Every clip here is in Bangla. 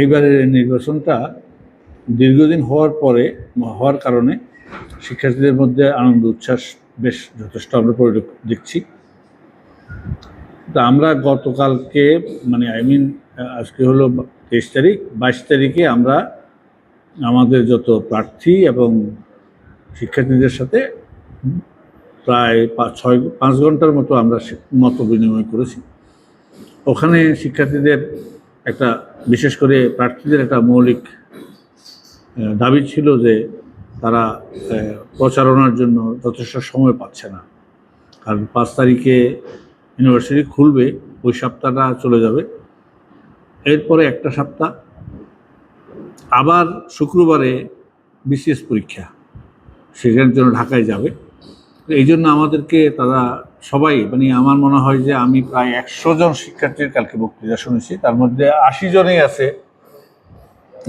এইবারের এই নির্বাচনটা দীর্ঘদিন হওয়ার পরে, হওয়ার কারণে শিক্ষার্থীদের মধ্যে আনন্দ, উচ্ছ্বাস বেশ যথেষ্ট আমরা দেখছি। তা আমরা গতকালকে মানে আই মিন আজকে হলো তেইশ তারিখ, বাইশ তারিখে আমরা আমাদের যত প্রার্থী এবং শিক্ষার্থীদের সাথে প্রায় পাঁচ ছয়, পাঁচ ঘণ্টার মতো আমরা মত বিনিময় করেছি। ওখানে শিক্ষার্থীদের একটা বিশেষ করে প্রার্থীদের একটা মৌলিক দাবি ছিল যে তারা প্রচারণার জন্য যথেষ্ট সময় পাচ্ছে না। কারণ পাঁচ তারিখে ইউনিভার্সিটি খুলবে, ওই সপ্তাহটা চলে যাবে। এরপরে একটা সপ্তাহ, আবার শুক্রবারে বিসিএস পরীক্ষা, সেখানের জন্য ঢাকায় যাবে। এই জন্য আমাদেরকে তারা সবাই মানে আমার মনে হয় যে আমি প্রায় একশো জন শিক্ষার্থীর কালকে বক্তৃতা শুনেছি। তার মধ্যে আশি জনই আছে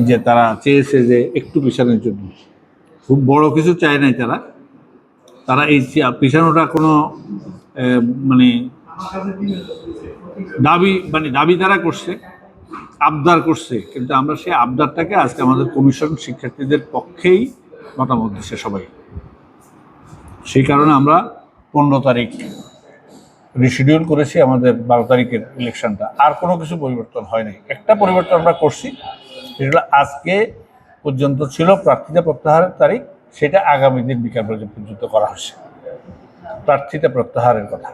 যে তারা চেয়েছে যে একটু পিছানোর জন্য। খুব বড় কিছু চায় নাই তারা। তারা এই পিছানোটা কোনো মানে দাবি মানে দাবি তারা করছে, আবদার করছে। কিন্তু আমরা সেই আবদারটাকে আজকে আমাদের কমিশন শিক্ষার্থীদের পক্ষেই মতামত দিচ্ছে সবাই। সেই কারণে আমরা পনেরো তারিখ রিশিডিউল করেছি আমাদের বারো তারিখের ইলেকশনটা আর কোনো কিছু পরিবর্তন হয়নি। একটা পরিবর্তন আমরা করছি সেটা আজকে পর্যন্ত ছিল প্রার্থীতা প্রত্যাহারের তারিখ সেটা আগামী দিন বিকাল পর্যন্ত করা হচ্ছে। প্রার্থীতা প্রত্যাহারের কথা।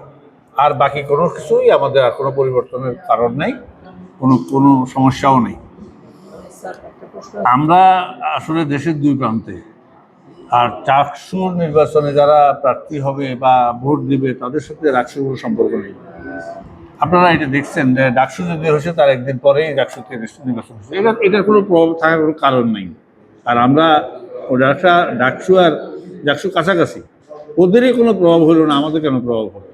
আর বাকি কোনো কিছুই আমাদের আর কোনো পরিবর্তনের কারণ নেই কোনো কোনো সমস্যাও নেই। আমরা আসলে দেশের দুই প্রান্তে আর চাকসুর নির্বাচনে যারা প্রার্থী হবে বা ভোট দিবে, তাদের সাথে ডাকসুর কোনো সম্পর্ক নেই। আপনারা এটা দেখছেন যে ডাকসু যদি হয়েছে, তার একদিন পরেই ডাকসু থেকে নির্বাচন হয়েছে। এটা এটার কোনো প্রভাব থাকার কোনো কারণ নেই। আর আমরা ডাকসা ডাকসু আর ডাকসু কাছাকাছি। ওদেরই কোনো প্রভাব হলো না, আমাদের কেন প্রভাব হলো?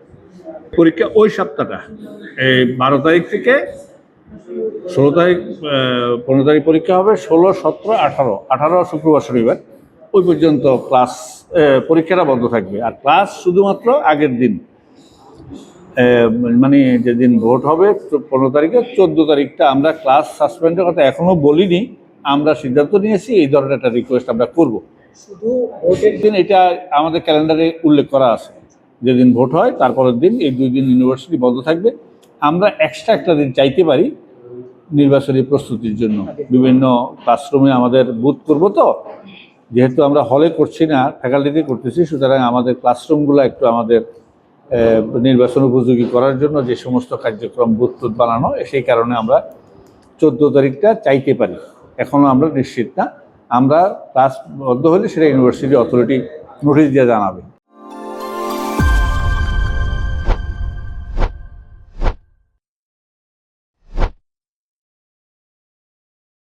পরীক্ষা ওই সপ্তাহটা, এই বারো তারিখ থেকে ষোলো তারিখ পনেরো তারিখ পরীক্ষা হবে, ষোলো, সতেরো, আঠারো আঠারো শুক্রবার, শনিবার। ওই পর্যন্ত ক্লাস পরীক্ষাটা বন্ধ থাকবে। আর ক্লাস শুধুমাত্র আগের দিন। মানে যেদিন ভোট হবে পনেরো তারিখে চোদ্দ তারিখটা আমরা ক্লাস সাসপেন্ডের কথা এখনও বলিনি। আমরা সিদ্ধান্ত নিয়েছি এই ধরনের একটা রিকোয়েস্ট আমরা করব। শুধু ভোটের দিন এটা আমাদের ক্যালেন্ডারে উল্লেখ করা আছে যেদিন ভোট হয় তারপরের দিন এই দুই দিন ইউনিভার্সিটি বন্ধ থাকবে। আমরা এক্সট্রা একটা দিন চাইতে পারি নির্বাচনী প্রস্তুতির জন্য। বিভিন্ন ক্লাসরুমে আমাদের বুথ করব তো যেহেতু আমরা হলে করছি না ফ্যাকাল্টিতে করতেছি, সুতরাং আমাদের ক্লাসরুমগুলো একটু আমাদের নির্বাচন উপযোগী করার জন্য যে সমস্ত কার্যক্রম বুথ টুথ বানানো, সেই কারণে আমরা চোদ্দ তারিখটা চাইতে পারি। এখনও আমরা নিশ্চিত না। আমরা ক্লাস বদ্ধ হলে সেটা ইউনিভার্সিটি অথরিটি নোটিশ দিয়ে জানাবে।